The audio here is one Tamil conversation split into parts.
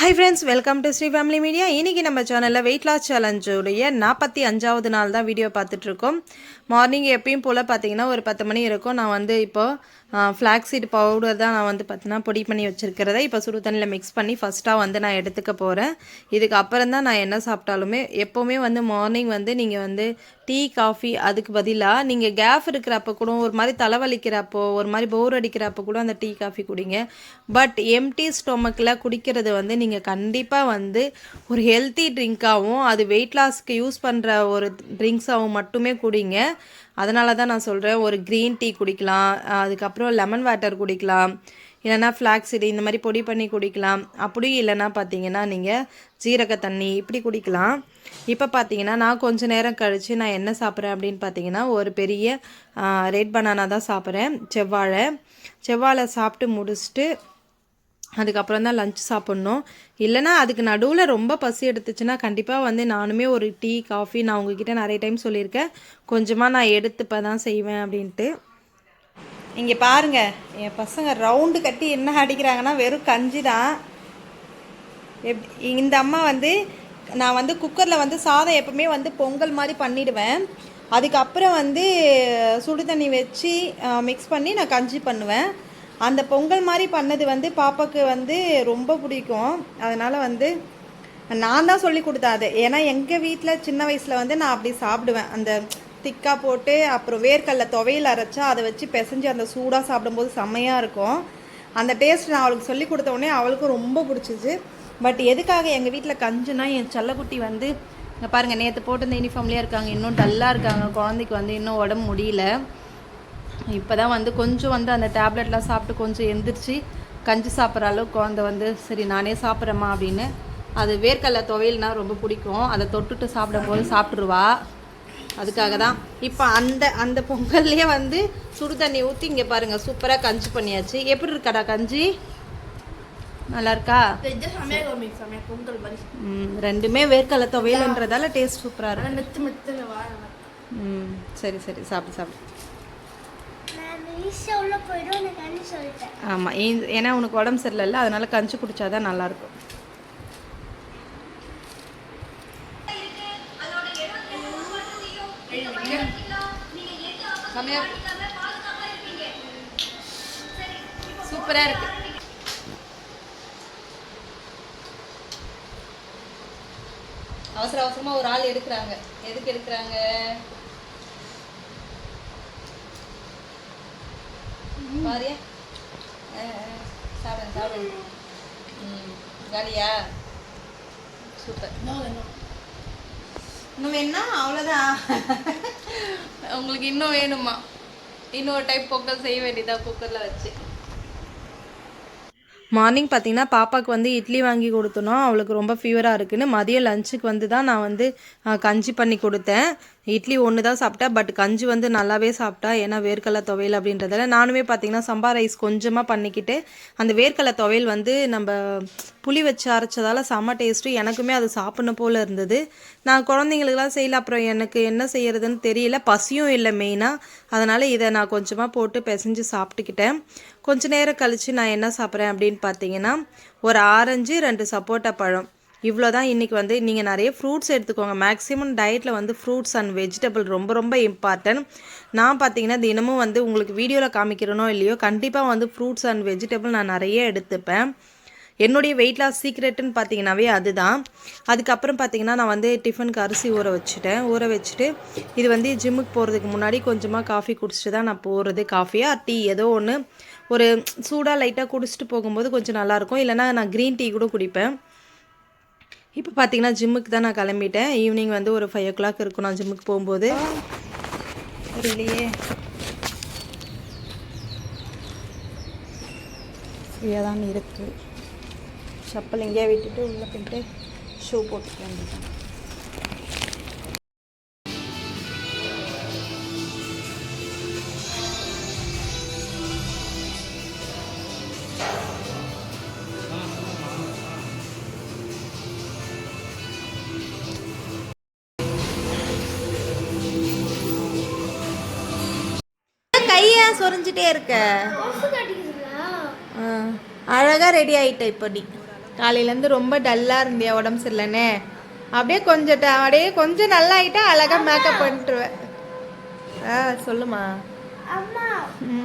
Hi friends welcome to Sri family media இன்றைக்கி நம்ம சேனலில் வெயிட் லாஸ் சேலஞ்சுடைய நாற்பத்தி அஞ்சாவது நாள் தான் வீடியோ பார்த்துட்ருக்கோம் மார்னிங் எப்பயும் போல் பார்த்தீங்கன்னா ஒரு பத்து மணி இருக்கும். நான் வந்து இப்போது ஃப்ளாக்ஸீட் பவுடர் தான் நான் வந்து பார்த்தீங்கன்னா பொடி பண்ணி வச்சுருக்கிறத இப்போ சுடு தண்ணியில் மிக்ஸ் பண்ணி ஃபஸ்ட்டாக வந்து நான் எடுத்துக்க போகிறேன் இதுக்கு அப்புறம் தான் நான் என்ன சாப்பிட்டாலுமே எப்போவுமே வந்து மார்னிங் வந்து நீங்கள் வந்து டீ காஃபி அதுக்கு பதிலாக நீங்கள் கேஃப் இருக்கிறப்ப கூட ஒரு மாதிரி தலைவலிக்கிறப்போ ஒரு மாதிரி போர் அடிக்கிறப்போ கூட அந்த டீ காஃபி குடிங்க. பட் எம்டி ஸ்டொமக்கில் குடிக்கிறது வந்து நீங்கள் கண்டிப்பாக வந்து ஒரு ஹெல்த்தி ட்ரிங்க்காகவும் அது வெயிட் லாஸ்க்கு யூஸ் பண்ணுற ஒரு ட்ரிங்க்ஸாகவும் மட்டுமே குடிங்க. அதனால தான் நான் சொல்கிறேன் ஒரு க்ரீன் டீ குடிக்கலாம் அதுக்கப்புறம் லெமன் வாட்டர் குடிக்கலாம் இல்லைனா ஃப்ளாக்ஸிடு இந்த மாதிரி பொடி பண்ணி குடிக்கலாம். அப்படியும் இல்லைன்னா பார்த்தீங்கன்னா நீங்கள் ஜீரக தண்ணி இப்படி குடிக்கலாம். இப்போ பார்த்தீங்கன்னா நான் கொஞ்சம் நேரம் கழித்து நான் என்ன சாப்பிட்றேன் அப்படின்னு பார்த்தீங்கன்னா ஒரு பெரிய ரெட் பனானா தான் சாப்பிட்றேன் செவ்வாழை. செவ்வாழை சாப்பிட்டு முடிச்சுட்டு அதுக்கப்புறம் தான் லஞ்ச் சாப்பிட்ணும். இல்லைனா அதுக்கு நடுவில் ரொம்ப பசி எடுத்துச்சுன்னா கண்டிப்பாக வந்து நானுமே ஒரு டீ காஃபி நான் உங்ககிட்ட நிறைய டைம் சொல்லியிருக்கேன். கொஞ்சமாக நான் எடுத்துப்போ தான் செய்வேன் அப்படின்ட்டு. இங்கே பாருங்க என் பசங்க ரவுண்டு கட்டி என்ன அடிக்கிறாங்கன்னா வெறும் கஞ்சி தான். எப் இந்த அம்மா வந்து நான் வந்து குக்கரில் வந்து சாதம் எப்பவுமே வந்து பொங்கல் மாதிரி பண்ணிடுவேன். அதுக்கப்புறம் வந்து சுடு தண்ணி வச்சு மிக்ஸ் பண்ணி நான் கஞ்சி பண்ணுவேன். அந்த பொங்கல் மாதிரி பண்ணது வந்து பாப்பாவுக்கு வந்து ரொம்ப பிடிக்கும். அதனால் வந்து நான் தான் சொல்லி கொடுத்தேன் அது. ஏன்னா எங்கள் வீட்டில் சின்ன வயசில் வந்து நான் அப்படி சாப்பிடுவேன். அந்த திக்காக போட்டு அப்புறம் வேர்க்கடல துவையில் அரைச்சா அதை வச்சு பிசைஞ்சு அந்த சூடாக சாப்பிடும்போது செம்மையாக இருக்கும். அந்த டேஸ்ட் நான் அவளுக்கு சொல்லி கொடுத்த உடனே அவளுக்கும் ரொம்ப பிடிச்சிச்சு. பட் எதுக்காக எங்கள் வீட்டில் கஞ்சுனா என் செல்லக்குட்டி வந்து இங்கே பாருங்கள் நேற்று போட்டு இந்த யூனிஃபார்ம்லேயே இருக்காங்க இன்னும் டல்லாக இருக்காங்க குழந்தைக்கு வந்து இன்னும் உடம்பு முடியல. இப்போ தான் வந்து கொஞ்சம் வந்து அந்த டேப்லெட்லாம் சாப்பிட்டு கொஞ்சம் எந்திரிச்சு கஞ்சி சாப்பிட்ற அளவுக்கு குழந்தை வந்து சரி நானே சாப்பிட்றேம்மா அப்படின்னு. அது வேர்க்கடலை துவையல்னா ரொம்ப பிடிக்கும். அதை தொட்டுட்டு சாப்பிடும்போது சாப்பிட்ருவா அதுக்காக தான் இப்போ அந்த அந்த பொங்கல்லையே வந்து சுடு தண்ணி ஊற்றி இங்கே பாருங்கள் சூப்பராக கஞ்சி பண்ணியாச்சு. எப்படி இருக்காடா கஞ்சி? நல்லா இருக்கா? ரெண்டுமே வேர்க்கடலை துவையல்ன்றதால டேஸ்ட் சூப்பராக இருக்கும் ம் சரி சரி சாப்பிடு சாப்பிடு நான் ஈஸியா உள்ள போயிடும் எனக்கு அண்ணி சொல்லிட்டேன் ஆமாம் ஏன்னா உனக்கு உடம்பு சரியில்லைல்ல அதனால கஞ்சி குடிச்சாதான் நல்லாயிருக்கும். சூப்பராக இருக்கு. அவசர அவசரமாக ஒரு ஆள் எடுக்கிறாங்க. எதுக்கு எடுக்கிறாங்க? பாரியா சாப்பிடுங்க சாப்பிடுங்க ம் காலியா சூப்பர் இன்னும் வேணும்னா அவ்வளோதான் உங்களுக்கு இன்னும் வேணுமா? இன்னொரு டைப் பொங்கல் செய்ய வேண்டியதா? குக்கரில் வச்சு. மார்னிங் பார்த்தீங்கன்னா பாப்பாவுக்கு வந்து இட்லி வாங்கி கொடுத்தனோம் அவளுக்கு ரொம்ப ஃபீவராக இருக்குன்னு மதியம் லஞ்சுக்கு வந்து தான் நான் வந்து கஞ்சி பண்ணி கொடுத்தேன். இட்லி ஒன்று தான் சாப்பிட்டா பட் கஞ்சி வந்து நல்லாவே சாப்பிட்டா ஏன்னா வேர்க்கடலை துவையல் அப்படின்றதால நானுமே பார்த்தீங்கன்னா சம்பா ரைஸ் கொஞ்சமாக பண்ணிக்கிட்டு அந்த வேர்க்கடலை துவையல் வந்து நம்ம புளி வச்சு அரைச்சதால் செம்ம டேஸ்ட்டு எனக்குமே அது சாப்பிடணும் போல் இருந்தது. நான் குழந்தைங்களுக்குலாம் செய்யல. அப்புறம் எனக்கு என்ன செய்யறதுன்னு தெரியல. பசியும் இல்லை மெயினாக அதனால் இதை நான் கொஞ்சமாக போட்டு பிசைஞ்சு சாப்பிட்டுக்கிட்டேன். கொஞ்ச நேரம் கழித்து நான் என்ன சாப்பிட்றேன் அப்படின்னு பார்த்தீங்கன்னா ஒரு ஆரஞ்சு ரெண்டு சப்போட்டா பழம். இவ்வளோ தான் இன்றைக்கி வந்து நீங்கள் நிறைய ஃப்ரூட்ஸ் எடுத்துக்கோங்க. மேக்ஸிமம் டயட்டில் வந்து ஃப்ரூட்ஸ் அண்ட் வெஜிடபிள் ரொம்ப ரொம்ப இம்பார்ட்டன்ட் நான் பார்த்தீங்கன்னா தினமும் வந்து உங்களுக்கு வீடியோவில் காமிக்கிறனோ இல்லையோ கண்டிப்பாக வந்து ஃப்ரூட்ஸ் அண்ட் வெஜிடபிள் நான் நிறைய எடுத்துப்பேன். என்னுடைய வெயிட் லாஸ் சீக்ரெட்டுன்னு பார்த்தீங்கன்னாவே அதுதான். அதுக்கப்புறம் பார்த்தீங்கன்னா நான் வந்து டிஃபனுக்கு அரிசி ஊற வச்சுட்டேன். ஊற வச்சுட்டு இது வந்து ஜிம்முக்கு போகிறதுக்கு முன்னாடி கொஞ்சமாக காஃபி குடிச்சிட்டு தான் நான் போகிறது காஃபியாக டீ ஏதோ ஒன்று ஒரு சூடாக லைட்டாக குடிச்சிட்டு போகும்போது கொஞ்சம் நல்லாயிருக்கும் இல்லைனா நான் க்ரீன் டீ கூட குடிப்பேன். இப்போ பார்த்தீங்கன்னா ஜிம்முக்கு தான் நான் கிளம்பிட்டேன். ஈவினிங் வந்து ஒரு ஃபைவ் ஓ கிளாக் இருக்கும் நான் ஜிம்முக்கு போகும்போது. இல்லையே ஃப்ரீயாக தான் இருக்குது செப்பல் எங்கேயா விட்டுட்டு உள்ளே போயிட்டு ஷூ போட்டுக்க வேண்டியதான் கையை சொரிஞ்சிட்டே இருக்க? காஃபி காட்டிக்கிறீங்களா? ஆ, அழகா ரெடி ஆயிட்ட இப்போ நீ. காலையிலேருந்து ரொம்ப டல்லாக இருந்தியா உடம்பு சரியில்லைண்ணே அப்படியே கொஞ்சம் அப்படியே கொஞ்சம் நல்லா ஆகிட்டா அழகாக மேக்கப் பண்ணிட்டுருவேன் ஆ சொல்லுமா. அம்மா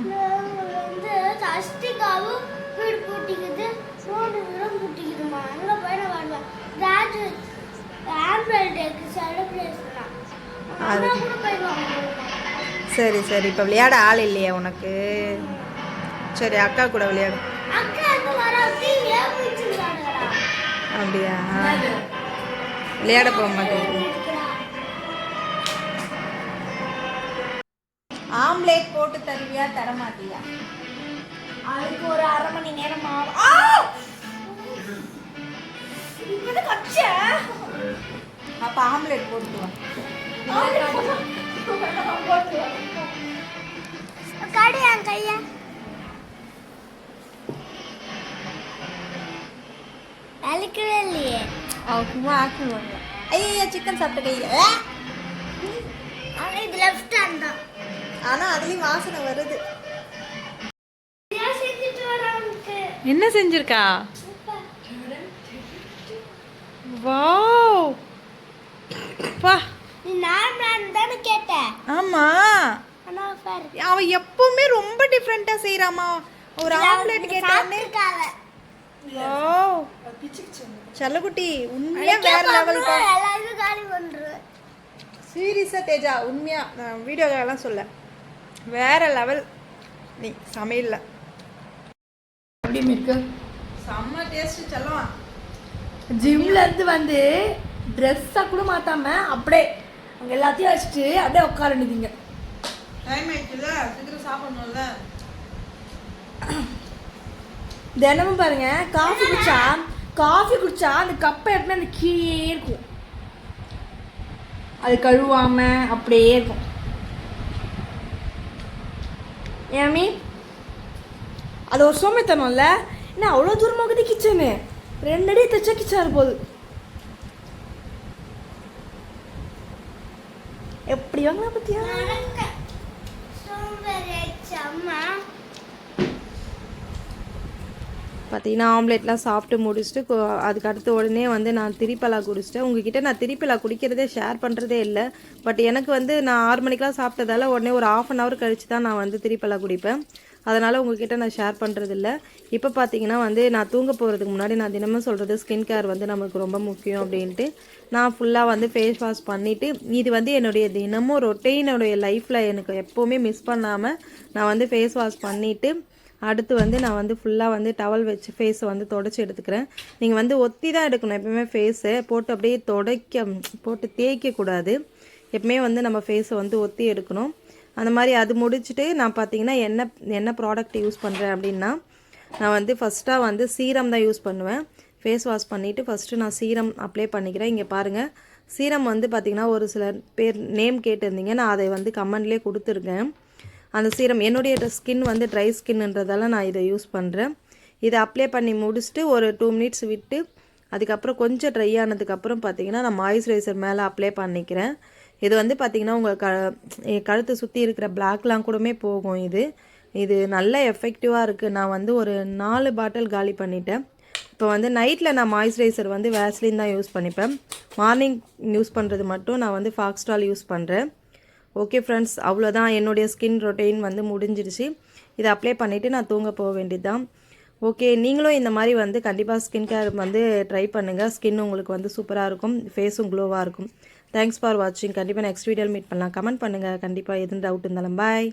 நான் வந்து சஷ்டிகாவும் வீடு பூட்டிக்குது மூணு வீடும் பூட்டிக்குதுமா அங்கே போய் நான் வருவேன். கிராஜுவேட் ஆனுவல் டேக்கு செலிப்ரேஷனா அம்மா கூட போயிடுவாங்க சரி சரி. இப்போ விளையாட ஆள் இல்லையா உனக்கு. சரி அக்கா கூட விளையாடு. அக்கா அப்படியா? விளையாட போக மாட்டேங்குது. ஆம்லேட் போட்டு தருவியா? தர மாட்டியா அதுக்கு ஒரு அரை மணி நேரம்? ஆகும் அப்ப ஆம்லேட் கச்சேன் அப்போ ஆம்லேட் போட்டு வா. கடி வலிக்கவே இல்லையே அவன் சும்மா ஆக்ஷன் பண்ணுவான் ஐயா சிக்கன் சாப்பிட்ட இது லெஃப்ட் ஹேண்ட் தான். ஆனால் அதுலேயும் வாசனை வருது. என்ன செஞ்சிருக்கா? வாவ். பா. நீ நான் நான் தானே கேட்ட ஆமா. அவ எப்பவுமே ரொம்ப டிஃப்ரெண்டா செய்யறாமா ஒரு ஆம்லெட் கேட்டானே. வாவ் செல்லக்குட்டி உண்மையா வேற லெவல் சீரியஸா தேஜா உண்மையா? நான் வீடியோக்கெல்லாம் சொல்ல. வேற லெவல் நீ சமையல்ல. எப்படி இருக்கு? செம்ம டேஸ்ட் செல்லலாம் ஜிம்ல இருந்து வந்து ட்ரெஸ்ஸா கூட மாத்தாம அப்படியே அங்க எல்லாத்தையும் வச்சுட்டு அப்படியே உட்கார வேண்டியதுங்க டைம் ஆயிடுச்சுல சீக்கிரம் சாப்பிடணும்ல. தினமும் பாருங்க காஃபி குடிச்சா காஃபி குடிச்சா அந்த கப்பை எப்பவுமே அந்த கீழே இருக்கும். அது கழுவாம அப்படியே இருக்கும். ஏமி அது ஒரு சோம்பேத்தனம்ல என்ன அவ்வளோ தூரமாக இருக்குது கிச்சனு? ரெண்டு அடி தைச்சா கிச்சன் போகுது எப்படி வாங்கினா பத்தியா? அம்மா பார்த்தீங்கன்னா ஆம்லெட்லாம் சாப்பிட்டு முடிச்சுட்டு அதுக்கு அடுத்த உடனே வந்து நான் திரிப்பலா குடிச்சிட்டேன். உங்ககிட்ட நான் திரிப்பலா குடிக்கிறதே ஷேர் பண்ணுறதே இல்லை. பட் எனக்கு வந்து நான் ஆறு மணிக்கெலாம் சாப்பிட்டதால உடனே ஒரு ஆஃப் அன் ஹவர் கழித்து தான் நான் வந்து திரிப்பலா குடிப்பேன். அதனால் உங்ககிட்ட நான் ஷேர் பண்ணுறதில்ல இப்போ பார்த்தீங்கன்னா வந்து நான் தூங்க போகிறதுக்கு முன்னாடி நான் தினமும் சொல்கிறது ஸ்கின் கேர் வந்து நமக்கு ரொம்ப முக்கியம் அப்படின்ட்டு. நான் ஃபுல்லாக வந்து ஃபேஸ் வாஷ் பண்ணிவிட்டு இது வந்து என்னுடைய தினமும் ரொட்டீனுடைய லைஃப்பில் எனக்கு எப்போவுமே மிஸ் பண்ணாமல் நான் வந்து ஃபேஸ் வாஷ் பண்ணிவிட்டு அடுத்து வந்து நான் வந்து ஃபுல்லாக வந்து டவல் வச்சு ஃபேஸை வந்து தொடச்சி எடுத்துக்கிறேன். நீங்கள் வந்து ஒத்தி தான் எடுக்கணும் எப்பவுமே ஃபேஸை போட்டு அப்படியே துடைக்க போட்டு தேய்க்கக்கூடாது எப்பவுமே வந்து நம்ம ஃபேஸை வந்து ஒத்தி எடுக்கணும். அந்த மாதிரி அது முடிச்சுட்டு நான் பார்த்தீங்கன்னா என்ன என்ன ப்ராடக்ட் யூஸ் பண்ணுறேன் அப்படின்னா நான் வந்து ஃபஸ்ட்டாக வந்து சீரம் தான் யூஸ் பண்ணுவேன். ஃபேஸ் வாஷ் பண்ணிவிட்டு ஃபஸ்ட்டு நான் சீரம் அப்ளை பண்ணிக்கிறேன். இங்கே பாருங்கள் சீரம் வந்து பார்த்திங்கன்னா ஒரு சில பேர் நேம் கேட்டிருந்தீங்க. நான் அதை வந்து கமெண்ட்லேயே கொடுத்துருக்கேன். அந்த சீரம் என்னுடைய ஸ்கின் வந்து ட்ரை ஸ்கின்ன்றதால நான் இதை யூஸ் பண்ணுறேன் இதை அப்ளை பண்ணி முடிச்சுட்டு ஒரு டூ மினிட்ஸ் விட்டு அதுக்கப்புறம் கொஞ்சம் ட்ரை ஆனதுக்கப்புறம் பார்த்தீங்கன்னா நான் மாய்ஸ்சரைசர் மேலே அப்ளை பண்ணிக்கிறேன். இது வந்து பார்த்திங்கன்னா உங்கள் க என் கழுத்தை சுற்றி இருக்கிற பிளாக்லாம் கூடமே போகும் இது. இது நல்ல எஃபெக்டிவாக இருக்குது நான் வந்து ஒரு நாலு பாட்டில் காலி பண்ணிட்டேன். இப்போ வந்து நைட்டில் நான் மாய்ஸ்சரைசர் வந்து வேஸ்லின் தான் யூஸ் பண்ணிப்பேன். மார்னிங் யூஸ் பண்ணுறது மட்டும் நான் வந்து ஃபாக்ஸ்டால் யூஸ் பண்ணுறேன் ஓகே ஃப்ரெண்ட்ஸ் அவ்வளோதான் என்னுடைய ஸ்கின் ரொட்டீன் வந்து முடிஞ்சிருச்சு. இதை அப்ளை பண்ணிவிட்டு நான் தூங்க போக வேண்டியது தான் ஓகே நீங்களும் இந்த மாதிரி வந்து கண்டிப்பாக ஸ்கின் கேர் வந்து ட்ரை பண்ணுங்கள் ஸ்கின் உங்களுக்கு வந்து சூப்பராக இருக்கும். ஃபேஸும் க்ளோவாக இருக்கும். தேங்க்ஸ் ஃபார் வாட்சிங் கண்டிப்பாக நெக்ஸ்ட் வீடியோவில் மீட் பண்ணலாம். கமெண்ட் பண்ணுங்கள் கண்டிப்பாக எதுவும் டவுட் இருந்தாலும். பாய்